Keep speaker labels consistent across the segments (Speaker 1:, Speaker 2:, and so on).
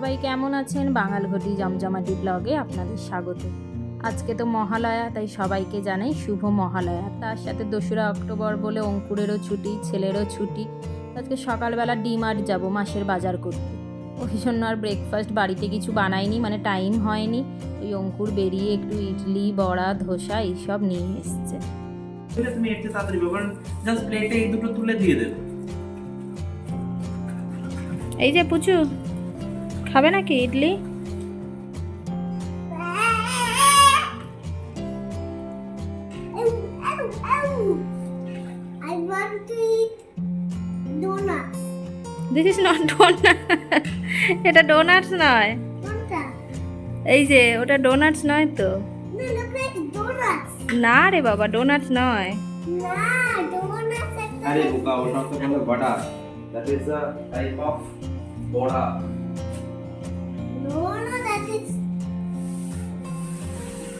Speaker 1: সবাই কেমন আছেন? বাঙালঘটি জমজমাটি ব্লগে আপনাদের স্বাগত। আজকে তো মহালয়া তাই সবাইকে জানাই শুভ মহালয়া। তার সাথে দোসরা অক্টোবর বলে অঙ্কুরেরও ছুটি ছেলেরও ছুটি। আজকে সকালবেলা ডিমার্ট যাব মাসের বাজার করতে। ওই জন্য আর ব্রেকফাস্ট বাড়িতে কিছু বানাইনি মানে টাইম হয়নি। ওই অঙ্কুর বেরিয়ে একটু ইডলি বড়া ধোসা এইসব নিয়ে এসছে।
Speaker 2: তুমি একটু তাড়াতাড়ি কারণ জাস্ট প্লেটে এই দুটো তুলে দিয়ে দেবে।
Speaker 1: এই যে পুচু খাবে নাকি idli?
Speaker 3: I want to eat donuts.
Speaker 1: This is not donut এটা ডোনাটস নয়। এই যে ওটা ডোনাটস নয় তো।
Speaker 3: No, look like donuts.
Speaker 1: না রে বাবা ডোনাটস নয়।
Speaker 2: আরে বোকা ওটা তো বলে বড়া that is
Speaker 3: a type of bara.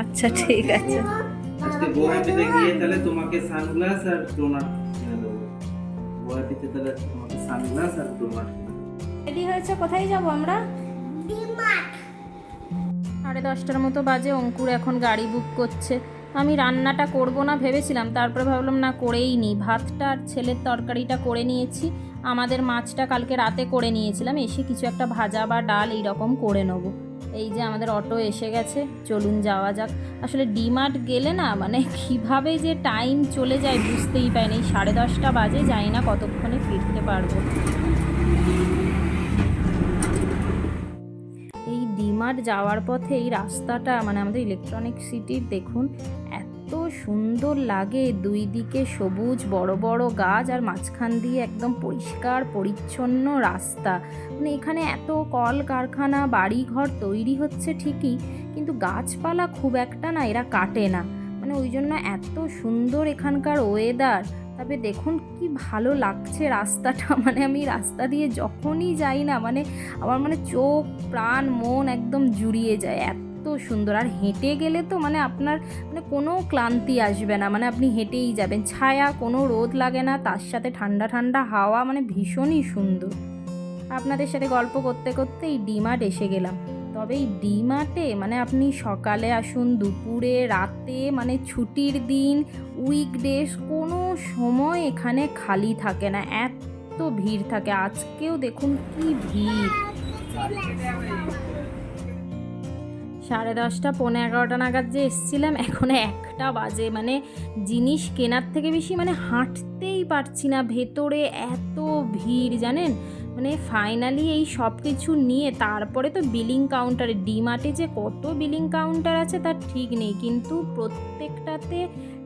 Speaker 1: আচ্ছা ঠিক আছে।
Speaker 2: আজকে গুয়াহাটিতে গিয়ে তাহলে তোমাকে সানগ্লাস আর ডোনাট কিনে দেবো। গুয়াহাটিতে তাহলে তোমাকে সানগ্লাস আর ডোনাট
Speaker 1: রেডি হয়েছে? কোথায় যাব আমরা? সাড়ে দশটার মতো বাজে অঙ্কুর এখন গাড়ি বুক করছে। আমি রান্নাটা করব না ভেবেছিলাম তারপরে ভাবলাম না করেই নিই ভাতটা আর ছেলের তরকারিটা করে নিয়েছি। আমাদের মাছটা কালকে রাতে করে নিয়েছিলাম এসে কিছু একটা ভাজা বা ডাল এই রকম করে নেব। এই যে আমাদের অটো এসে গেছে, চলুন যাওয়া যাক। আসলে ডিমার্ট গেলে না মানে কীভাবে যে টাইম চলে যায় বুঝতেই পাই না এই সাড়ে দশটা বাজে, যাই না কতক্ষণে ফিরতে পারব। এই ডিমার্ট যাওয়ার পথে এই রাস্তাটা মানে আমাদের ইলেকট্রনিক সিটির দেখুন, এত সুন্দর লাগে। দুই দিকে সবুজ, বড় বড় গাছ আর মাঝখান দিয়ে একদম পরিষ্কার, পরিচ্ছন্ন রাস্তা। মানে এখানে এত কল কারখানা বাড়ি ঘর তৈরি হচ্ছে ঠিকই, কিন্তু গাছপালা খুব একটা না, এরা কাটে না। মানে ওই জন্য এত সুন্দর এখানকার ওয়েদার তবে দেখুন কি ভালো লাগছে রাস্তাটা। মানে আমি রাস্তা দিয়ে যখনই যাই না মানে আমার মানে চোখ, প্রাণ, মন একদম জুড়িয়ে যায়। এত সুন্দর। আর হেঁটে গেলে তো মানে আপনার মানে কোনো ক্লান্তি আসবে না মানে আপনি হেঁটেই যাবেন। ছায়া, কোনো রোদ লাগে না, তার সাথে ঠান্ডা ঠান্ডা হাওয়া মানে ভীষণই সুন্দর। আপনাদের সাথে গল্প করতে করতে এই ডিমার্ট এসে গেলাম। তবে এই ডিমার্টে মানে আপনি সকালে আসুন, দুপুরে, রাতে মানে ছুটির দিন উইকডেজ কোনো সময় এখানে খালি থাকে না। এত ভিড় থাকে। আজকেও দেখুন কি ভিড়। সাড়ে দশটা, পৌনে এগারোটা নাগাদ যে এসছিলাম, এখন একটা বাজে। মানে জিনিস কেনার থেকে বেশি মানে হাঁটতেই পারছি না। ভেতরে এত ভিড়, জানেন? মানে ফাইনালি এই সব কিছু নিয়ে, তারপরে তো বিলিং কাউন্টারে ডিমার্টে যে কত বিলিং কাউন্টার আছে, তার ঠিক নেই। কিন্তু প্রত্যেকটাতে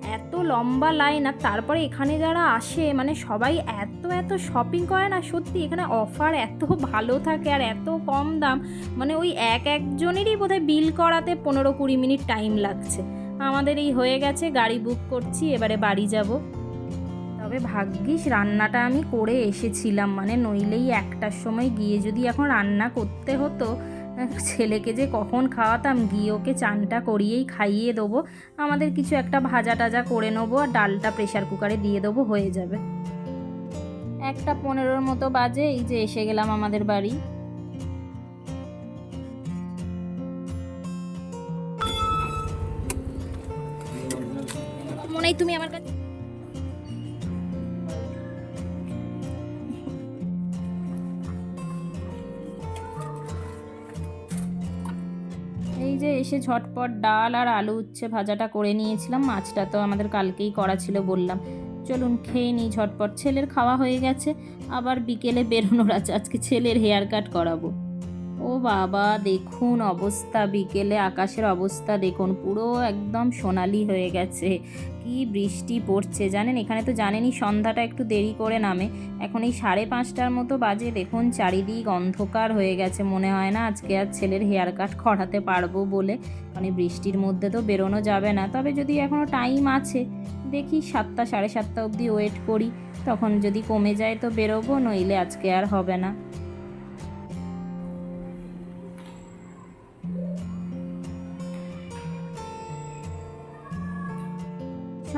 Speaker 1: এত লম্বা লাইন আর তারপরে এখানে যারা আসে মানে সবাই এত এত শপিং করে না, সত্যি এখানে অফার এত ভালো থাকে আর এত কম দাম মানে ওই এক একজনেরই বোধহয় বিল করাতে পনেরো কুড়ি মিনিট টাইম লাগছে। আমাদের এই হয়ে গেছে, গাড়ি বুক করছি, এবারে বাড়ি যাব। তবে ভাগ্যিস রান্নাটা আমি করে এসেছিলাম মানে নইলেই একটার সময় গিয়ে যদি এখন রান্না করতে হতো ছেলেকে যে কখন খাওয়াতাম, গিয়ে ওকে চানটা করিয়েই খাইয়ে দেবো। আমাদের কিছু একটা ভাজা টাজা করে নেব আর ডালটা প্রেশার কুকারে দিয়ে দেবো, হয়ে যাবে। একটা পনেরোর মতো বাজে, এই যে এসে গেলাম আমাদের বাড়ি। মনেই তুমি আমার কাছে এই যে এসে ঝটপট ডাল আর আলু উচ্ছে ভাজাটা করে নিয়েছিলাম, মাছটা তো আমাদের কালকেই করা ছিল বললাম। চলুন খেয়ে নিই ঝটপট, ছেলের খাওয়া হয়ে গেছে, আবার বিকেলে বেরোনোর আছে, আজকে ছেলের হেয়ার কাট করাবো। ও বাবা, দেখুন অবস্থা। বিকেলে আকাশের অবস্থা দেখুন, পুরো একদম সোনালি হয়ে গেছে। কি বৃষ্টি পড়ছে, জানেন? এখানে তো জানেনই সন্ধ্যাটা একটু দেরি করে নামে। এখন এই সাড়ে পাঁচটার মতো বাজে, দেখুন চারিদিক অন্ধকার হয়ে গেছে। মনে হয় না আজকে আর ছেলের হেয়ার কাট করাতে পারব বলে। মানে বৃষ্টির মধ্যে তো বেরোনো যাবে না। তবে যদি এখনও টাইম আছে, দেখি সাতটা, সাড়ে সাতটা অবধি ওয়েট করি। তখন যদি কমে যায় তো বেরোবো, নইলে আজকে আর হবে না।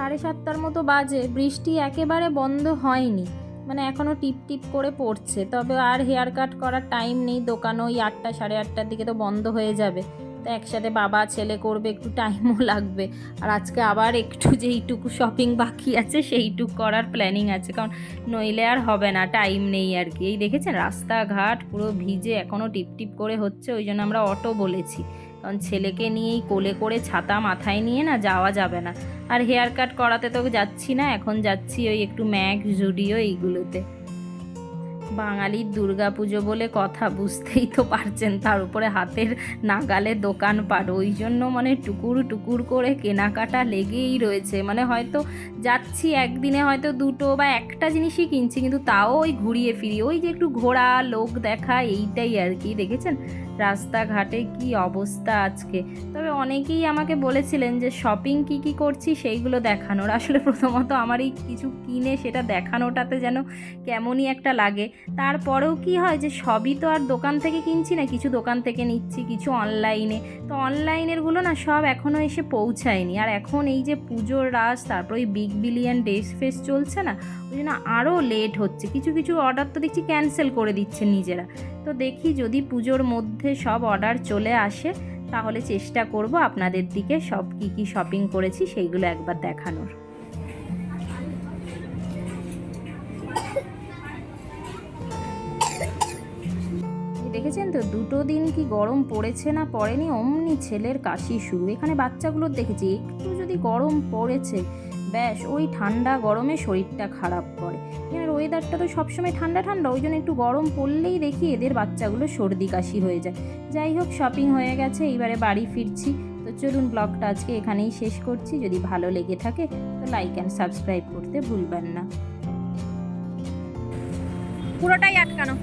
Speaker 1: সাড়ে সাতটার মতো বাজে, বৃষ্টি একেবারে বন্ধ হয়নি। মানে এখনও টিপ টিপ করে পড়ছে। তবে আর হেয়ার কাট করার টাইম নেই, দোকান ওই আটটা সাড়ে আটটার দিকে তো বন্ধ হয়ে যাবে। তো একসাথে বাবা, ছেলে করবে, একটু টাইমও লাগবে। আর আজকে আবার একটু যেইটুকু শপিং বাকি আছে, সেইটুকু করার প্ল্যানিং আছে। কারণ নইলে আর হবে না টাইম নেই আর কি। এই দেখেছেন, রাস্তাঘাট পুরো ভিজে এখনও টিপ টিপ করে হচ্ছে, ওই জন্য আমরা অটো বলেছি। কারণ ছেলেকে নিয়েই কোলে করে ছাতা মাথায় নিয়ে না যাওয়া যাবে না। আর হেয়ার কাট করাতে তো যাচ্ছি না, এখন যাচ্ছি ওই একটু ম্যাক জুডিও এইগুলোতে। বাঙালির পুজো বলে কথা বুঝতেই তো পারছেন, তার উপরে হাতের নাগালে দোকান পাট ওই জন্য মানে টুকুর টুকুর করে কেনাকাটা লেগেই রয়েছে। মানে হয়তো যাচ্ছি একদিনে হয়তো দুটো বা একটা জিনিসই কিনছি, কিন্তু তাও ওই ঘুরিয়ে ফিরিয়ে, ওই যে একটু ঘোরা লোক দেখা, এইটাই আর কি, দেখেছেন? রাস্তাঘাটে কি অবস্থা আজকে? তবে অনেকেই আমাকে বলেছিলেন যে শপিং কি কি করছি সেইগুলো দেখানোর। আসলে প্রথমত আমার এই কিছু কিনে সেটা দেখানোটাতে যেন কেমনই একটা লাগে। তারপরেও কি হয় যে সবই তো আর দোকান থেকে কিনছি না, কিছু দোকান থেকে নিচ্ছি, কিছু অনলাইনে তো অনলাইনেরগুলো না সব এখনও এসে পৌঁছায়নি। আর এখন এই যে পুজোর রাস তারপর ওই বিগ বিলিয়ন ডেস ফেস চলছে না, ওই জন্য আরও লেট হচ্ছে। কিছু কিছু অর্ডার তো দেখছি ক্যান্সেল করে দিচ্ছে নিজেরা। তো দেখি যদি পুজোর মধ্যে সব অর্ডার চলে আসে, তাহলে চেষ্টা করব আপনাদের দিকে সব কি কি শপিং করেছি সেইগুলো একবার দেখানোর। দেখেছেন তো, দুটো দিন কি গরম পড়েছে না পড়েনি? অমনি ছেলের কাশি শুরু। এখানে বাচ্চাগুলোর দেখেছি, একটু যদি গরম পড়েছে ব্যাস, ওই ঠান্ডা গরমে শরীরটা খারাপ করে। এর ওয়েদারটা তো সবসময় ঠান্ডা ঠান্ডা, ওই জন্য একটু গরম পড়লেই দেখি এদের বাচ্চাগুলো সর্দি কাশি হয়ে যায়। যাই হোক শপিং হয়ে গেছে, এইবারে বাড়ি ফিরছি। তো চলুন ব্লগটা আজকে এখানেই শেষ করছি। যদি ভালো লেগে থাকে, তো লাইক অ্যান্ড সাবস্ক্রাইব করতে ভুলবেন না। পুরোটাই আটকানো।